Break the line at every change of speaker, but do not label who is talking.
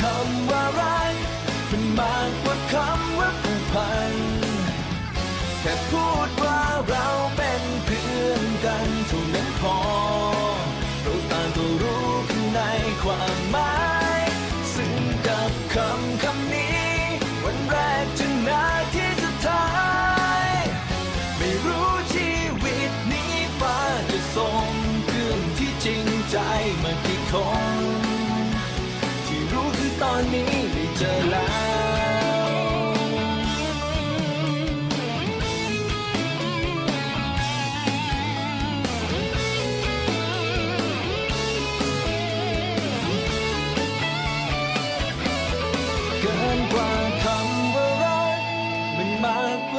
คำว่ารักเป็นมากกว่าคำว่าผูกพันแค่พูดว่าเราเป็นเพื่อนกันเท่านั้นพอเราต่างก็รู้กันในความหมาย